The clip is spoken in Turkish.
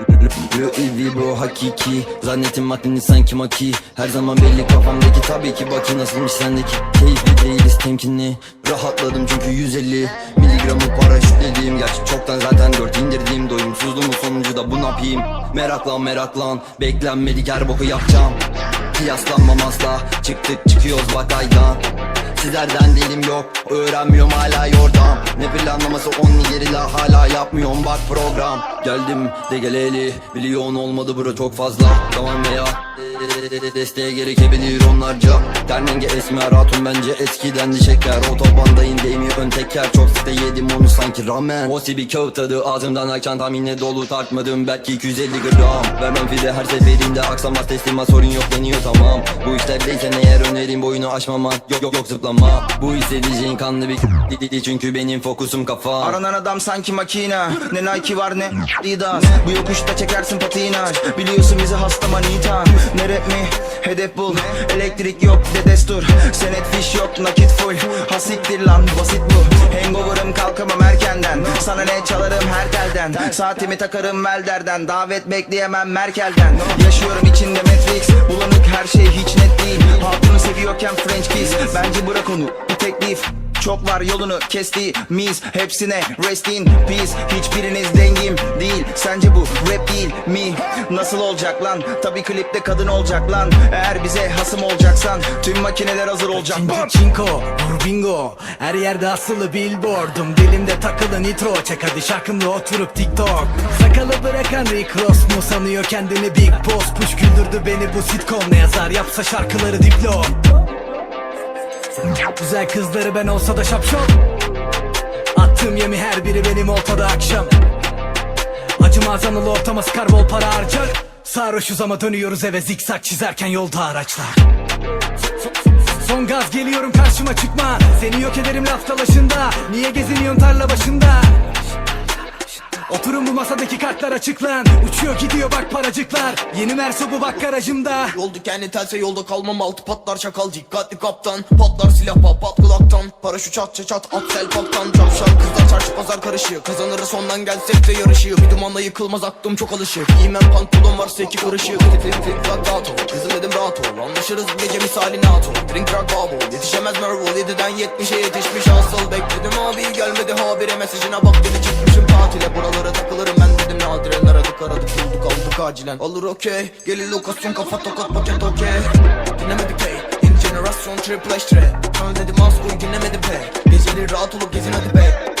Real evi bu hakiki. Zannettim aklını sanki maki. Her zaman belli kafamdaki. Tabii ki Baki nasılmış sendeki. Keyifli değiliz temkinli. Rahatladım çünkü 150 Miligramı paraşütlediğim Gerçi çoktan zaten 4 indirdiğim Doyumsuzluğumun sonucu da bu ne yapayım Meraklan meraklan. Beklenmedik her boku yapacağım Kıyaslanmam asla. Çıktık çıkıyoruz bakaydan Sizlerden dilim yok Öğrenmiyorum hala yordam Ne planlaması on gerila hala yapmıyorum bak program. Geldim de geleli Milyon olmadı bro çok fazla. Tamam veya Desteğe gerekebilir onlarca. Ternenge esmer hatun bence eskiden de şeker Otobanda indeyimi ön teker. Çok sıkta yedim onu sanki ramen. O bir kağıt tadı ağzımdan akşam tahminle dolu tartmadım. Belki 250 gram. Vermem fide her seferinde. Aksamaz teslimat sorun yok deniyor tamam. Bu işlerdeysen eğer önerim boyunu aşmaman Yok yok yok zıplama. Bu hissedeceğin kanlı bir Didi çünkü benim fokusum kafa. Aranan adam sanki makina Ne Nike var ne Adidas. Bu yokuşta çekersin patinaj Biliyorsun bizi hasta manita Ne rap mi? Hedef bul. Elektrik yok de destur. Senet fiş yok nakit full. Hasiktir lan basit bu. Hangover'ım kalkamam erkenden. Sana ne çalarım her telden. Saatimi takarım Melder'den. Davet bekleyemem Merkel'den. Yaşıyorum içinde Matrix. Bulanık her şey hiç net değil. Hatunu seviyorken French kiss. Bence bırak onu bir teklif çok var yolunu kestiğimiz Hepsine rest in peace. Hiçbiriniz dengim değil. Sence bu rap değil mi? Nasıl olacak lan? Tabi klipte kadın olacak lan. Eğer bize hasım olacaksan Tüm makineler hazır olacak. Çinko, vur bingo. Her yerde asılı billboardum. Dilimde takılı nitro. Çek hadi şarkımla oturup tiktok. Sakalı bırakan Rick Ross mu? Sanıyor kendini big boss. Push güldürdü beni bu sitcom. Ne yazar yapsa şarkıları diplom Güzel kızları ben olsa da şapşal. Attığım yemi her biri benim ortada akşam. Acımaz anılı ortama sıkar bol para harcar. Sarhoşuz ama dönüyoruz eve zikzak çizerken yolda araçlar. Son gaz geliyorum karşıma çıkma. Seni yok ederim laf dalaşında. Niye geziniyorsun tarla başında Oturun bu masadaki kartlar açık lan Uçuyor gidiyor bak paracıklar. Yeni Merso bu bak garajımda Yol dikenli telse yolda kalmam altı patlar çakal. Dikkatli kaptan. Patlar silah pat pat kulaktan Paraşüt çat çat at sel paktan Çarşar kızlar çarşı pazar karışıyor Kazanırız sondan gelsek de yarışıyor. Bir dumanla yıkılmaz aklım çok alışık. Giymem pantolon varsa iki karışıyor Fit fit fit rock rahat ol. Kızım dedim rahat ol. Anlaşırız gece misali nato Drink rock bubble. Yetişemez Mervo 7'den 70'e yetişmiş asıl. Bekledim abi gelmedi habire mesajına. Bak beni çıkmışım tatile. Buralara takılırım ben dedim. Nadiren aradık aradık bulduk aldık acilen. Alır okey. Gelir lokasyon kafa tokat paket okey. Dinlemedik jenerasyon triple H tre Sana dedim az koy dinlemedim pek. Geceleri rahat olup gezin hadi be